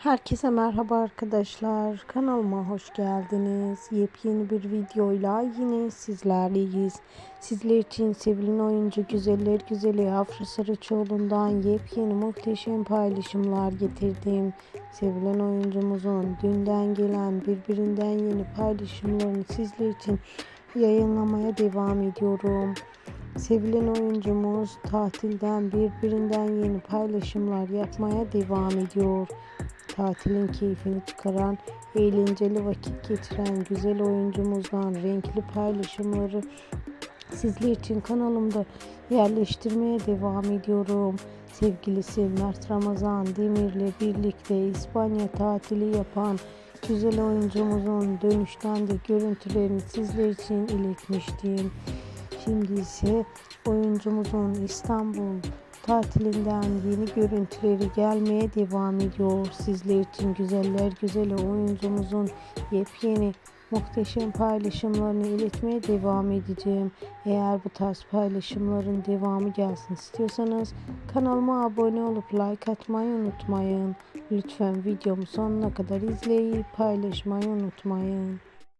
Herkese merhaba arkadaşlar. Kanalıma hoş geldiniz. Yepyeni bir videoyla yine sizlerleyiz. Sizler için sevilen oyuncu Güzeller Güzeli Afra Sarıçoğlu'ndan yepyeni muhteşem paylaşımlar getirdim. Sevilen oyuncumuzun dünden gelen birbirinden yeni paylaşımlarını sizler için yayınlamaya devam ediyorum. Sevilen oyuncumuz tatilden birbirinden yeni paylaşımlar yapmaya devam ediyor. Tatilin keyfini çıkaran, eğlenceli vakit geçiren güzel oyuncumuzdan renkli paylaşımları sizler için kanalımda yerleştirmeye devam ediyorum. Sevgilisi Mert Ramazan Demir'le birlikte İspanya tatili yapan güzel oyuncumuzun dönüşten de görüntülerini sizler için iletmiştim. Şimdi ise oyuncumuzun İstanbul tatilinden yeni görüntüleri gelmeye devam ediyor. Sizler için güzeller güzeli oyuncumuzun yepyeni muhteşem paylaşımlarını iletmeye devam edeceğim. Eğer bu tarz paylaşımların devamı gelsin istiyorsanız kanalıma abone olup like atmayı unutmayın. Lütfen videomu sonuna kadar izleyip paylaşmayı unutmayın.